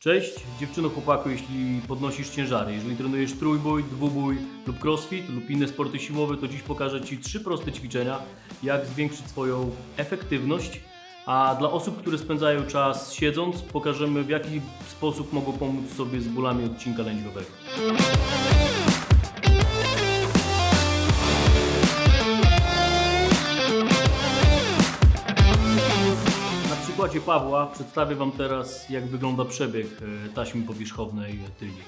Cześć, dziewczyno chłopaku, jeśli podnosisz ciężary, jeżeli trenujesz trójbój, dwubój lub crossfit lub inne sporty siłowe, to dziś pokażę Ci trzy proste ćwiczenia, jak zwiększyć swoją efektywność, a dla osób, które spędzają czas siedząc, pokażemy w jaki sposób mogą pomóc sobie z bólami odcinka lędźwiowego. Przykładzie Pawła przedstawię Wam teraz, jak wygląda przebieg e, taśmy powierzchownej tylnej.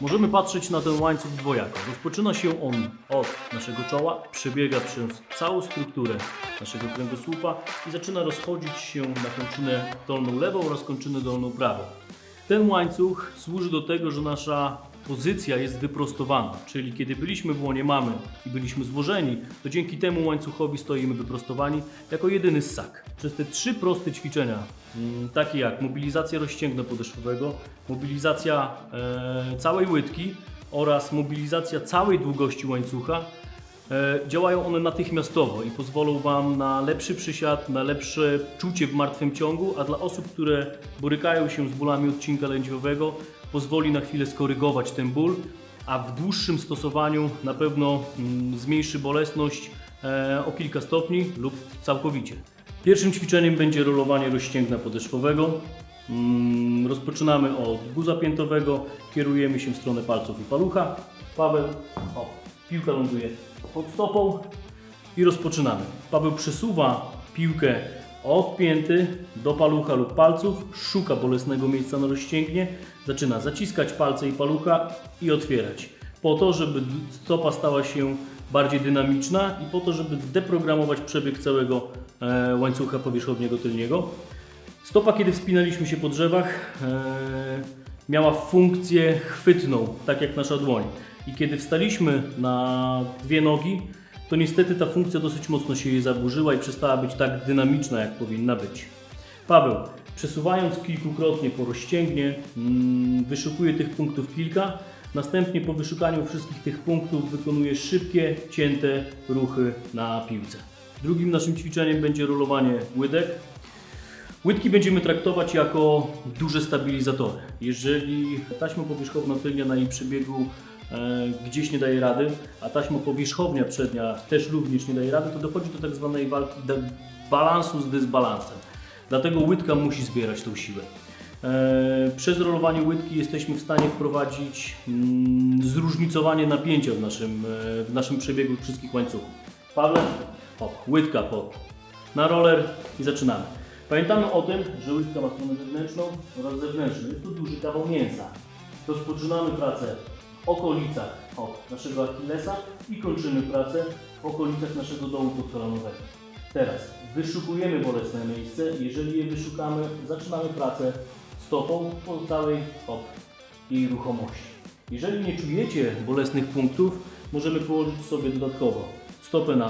Możemy patrzeć na ten łańcuch dwojako. Rozpoczyna się on od naszego czoła, przebiega przez całą strukturę naszego kręgosłupa i zaczyna rozchodzić się na kończynę dolną lewą oraz kończynę dolną prawą. Ten łańcuch służy do tego, że nasza pozycja jest wyprostowana, czyli kiedy byliśmy w łonie mamy i byliśmy złożeni, to dzięki temu łańcuchowi stoimy wyprostowani jako jedyny ssak. Przez te trzy proste ćwiczenia, mm, takie jak mobilizacja rozcięgna podeszwowego, mobilizacja e, całej łydki oraz mobilizacja całej długości łańcucha, Działają one natychmiastowo i pozwolą Wam na lepszy przysiad, na lepsze czucie w martwym ciągu, a dla osób, które borykają się z bólami odcinka lędźwiowego, pozwoli na chwilę skorygować ten ból, a w dłuższym stosowaniu na pewno mm, zmniejszy bolesność e, o kilka stopni lub całkowicie. Pierwszym ćwiczeniem będzie rolowanie rozścięgna podeszwowego. Mm, Rozpoczynamy od guza piętowego, kierujemy się w stronę palców i palucha. Paweł, o, piłka ląduje pod stopą i rozpoczynamy. Paweł przesuwa piłkę od pięty do palucha lub palców, szuka bolesnego miejsca na rozścięgnie, zaczyna zaciskać palce i palucha i otwierać. Po to, żeby stopa stała się bardziej dynamiczna i po to, żeby zdeprogramować przebieg całego e, łańcucha powierzchowniego tylniego. Stopa, kiedy wspinaliśmy się po drzewach, e, miała funkcję chwytną, tak jak nasza dłoń. I kiedy wstaliśmy na dwie nogi, to niestety ta funkcja dosyć mocno się jej zaburzyła i przestała być tak dynamiczna, jak powinna być. Paweł, przesuwając kilkukrotnie po rozścięgnie, mm, wyszukuje tych punktów kilka. Następnie po wyszukaniu wszystkich tych punktów wykonuje szybkie, cięte ruchy na piłce. Drugim naszym ćwiczeniem będzie rolowanie łydek. Łydki będziemy traktować jako duże stabilizatory. Jeżeli taśma powierzchowna tylnia na jej przebiegu gdzieś nie daje rady, a taśma powierzchownia przednia też również nie daje rady, to dochodzi do tak zwanej walki balansu z dysbalansem. Dlatego łydka musi zbierać tą siłę. E, Przez rolowanie łydki jesteśmy w stanie wprowadzić mm, zróżnicowanie napięcia w naszym, e, w naszym przebiegu wszystkich łańcuchów. Pawle, hop, łydka na roller i zaczynamy. Pamiętamy o tym, że łydka ma stronę wewnętrzną oraz zewnętrzną. Jest to duży kawał mięsa. Rozpoczynamy pracę okolicach o, naszego Achillesa i kończymy pracę w okolicach naszego dołu podkolanowego. Teraz wyszukujemy bolesne miejsce. Jeżeli je wyszukamy, zaczynamy pracę stopą po całej hop, jej ruchomości. Jeżeli nie czujecie bolesnych punktów, możemy położyć sobie dodatkowo stopę na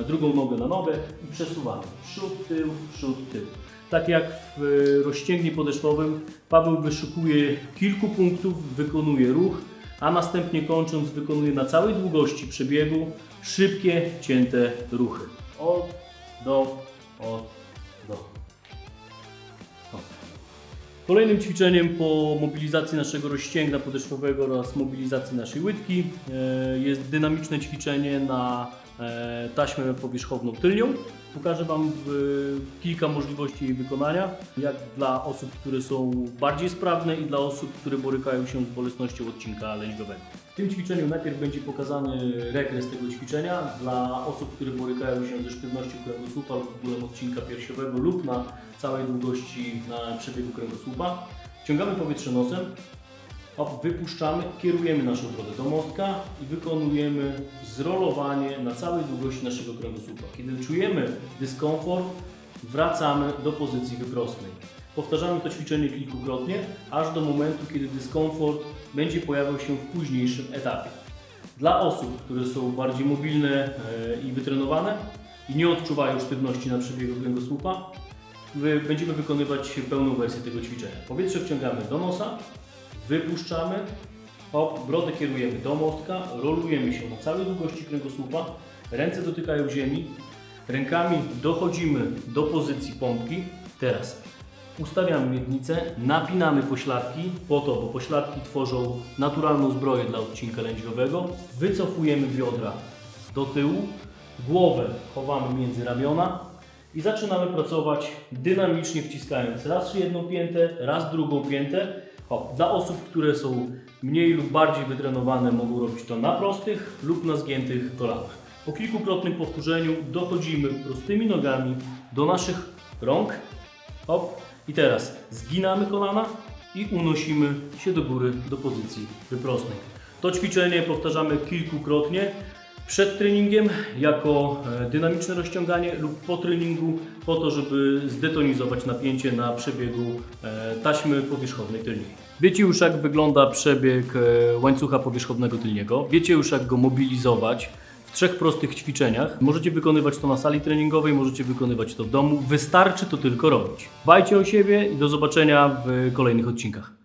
e, drugą nogę na nogę i przesuwamy przód, tył, przód, tył. Tak jak w e, rozścięgnie podeszwowym, Paweł wyszukuje kilku punktów, wykonuje ruch, a następnie kończąc wykonuje na całej długości przebiegu szybkie, cięte ruchy. Od, do, od, do. O. Kolejnym ćwiczeniem po mobilizacji naszego rozścięgna podeszwowego oraz mobilizacji naszej łydki e, jest dynamiczne ćwiczenie na e, taśmę powierzchowną tylnią. Pokażę Wam w, kilka możliwości jej wykonania, jak dla osób, które są bardziej sprawne i dla osób, które borykają się z bolesnością odcinka lędźwiowego. W tym ćwiczeniu najpierw będzie pokazany regres tego ćwiczenia dla osób, które borykają się ze sztywnością kręgosłupa lub z bólem odcinka piersiowego lub na całej długości na przebiegu kręgosłupa. Wciągamy powietrze nosem, wypuszczamy, kierujemy naszą brodę do mostka i wykonujemy zrolowanie na całej długości naszego kręgosłupa. Kiedy czujemy dyskomfort, wracamy do pozycji wyprostnej. Powtarzamy to ćwiczenie kilkukrotnie, aż do momentu, kiedy dyskomfort będzie pojawiał się w późniejszym etapie. Dla osób, które są bardziej mobilne e, i wytrenowane i nie odczuwają sztywności na przebiegu kręgosłupa, będziemy wykonywać pełną wersję tego ćwiczenia. Powietrze wciągamy do nosa, wypuszczamy, hop, brodę kierujemy do mostka, rolujemy się na całej długości kręgosłupa, ręce dotykają ziemi, rękami dochodzimy do pozycji pompki. Teraz Ustawiamy miednicę, napinamy pośladki po to, bo pośladki tworzą naturalną zbroję dla odcinka lędźwiowego. Wycofujemy biodra do tyłu, głowę chowamy między ramiona i zaczynamy pracować dynamicznie wciskając raz jedną piętę, raz drugą piętę. O, dla osób, które są mniej lub bardziej wytrenowane, mogą robić to na prostych lub na zgiętych kolanach. Po kilkukrotnym powtórzeniu dochodzimy prostymi nogami do naszych rąk. Hop. I teraz zginamy kolana i unosimy się do góry do pozycji wyprostnej. To ćwiczenie powtarzamy kilkukrotnie przed treningiem jako e, dynamiczne rozciąganie lub po treningu po to, żeby zdetonizować napięcie na przebiegu e, taśmy powierzchownej tylnej. Wiecie już jak wygląda przebieg e, łańcucha powierzchownego tylniego, wiecie już jak go mobilizować w trzech prostych ćwiczeniach. Możecie wykonywać to na sali treningowej, możecie wykonywać to w domu. Wystarczy to tylko robić. Dbajcie o siebie i do zobaczenia w kolejnych odcinkach.